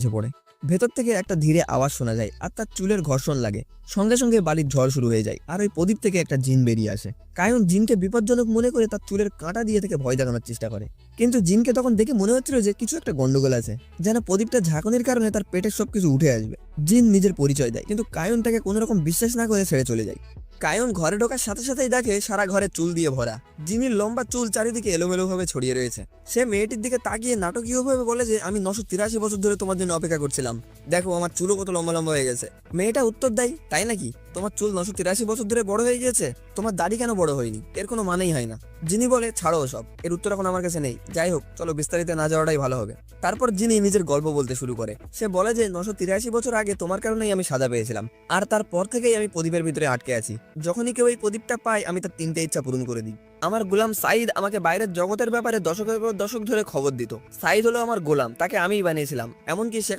এসে পড়ে। ভেতর থেকে একটা ধীরে আওয়াজ শোনা যায় আর তার চুলের ঘর্ষণ লাগে। সঙ্গে সঙ্গে বালির ঝড় শুরু হয়ে যায় আর ওই প্রদীপ থেকে একটা জিন বেরিয়ে আসে। কায়ন জিনকে বিপজ্জনক মনে করে তার চুলের কাঁটা দিয়ে থেকে ভয় দেখানোর চেষ্টা করে। কিন্তু জিনকে তখন দেখে মনে হচ্ছিল যে কিছু একটা গন্ডগোল আছে, যেন প্রদীপটা ঝাঁকুনির কারণে তার পেটের সবকিছু উঠে আসবে। জিন নিজের পরিচয় দেয়, কিন্তু কায়ন তাকে কোনো রকম বিশ্বাস না করে ছেড়ে চলে যায়। কায়ন ঘরে ঢোকার সাথে সাথেই দেখে সারা ঘরে চুল দিয়ে ভরা। জিমির লম্বা চুল চারিদিকে এলোমেলো ভাবে ছড়িয়ে রয়েছে। সে মেয়েটির দিকে তাকিয়ে নাটকীয় ভাবে বলে যে, আমি নশো তিরাশি বছর ধরে তোমার জন্য অপেক্ষা করছিলাম। দেখো, আমার চুলও কত লম্বা লম্বা হয়ে গেছে। মেয়েটা উত্তর দেয়, তাই নাকি? তোমার চুল নশো তিরাশি বছর ধরে বড় হয়ে গিয়েছে, তোমার দাড়ি কেন বড় হয়নি? এর কোনো মানেই হয় না। যিনি বলে, ছাড়ো সব এর উত্তর এখন আমার কাছে নেই। যাই হোক, চলো বিস্তারিত না যাওয়াটাই ভালো হবে। তারপর যিনি নিজের গল্প বলতে শুরু করে। সে বলে যে, নশো তিরাশি বছর আগে তোমার কারণেই আমি সাজা পেয়েছিলাম। আর তারপর থেকেই আমি প্রদীপের ভিতরে আটকে আছি। যখনই কেউ এই প্রদীপটা পায়, আমি তার তিনটে ইচ্ছা পূরণ করে দিই। আমার গোলাম সাইদ আমাকে বাইরের জগতের ব্যাপারে দশকের পর দশক ধরে খবর দিত। সাইদ হলো আমার গোলাম, তাকে আমিই বানিয়েছিলাম। এমনকি সে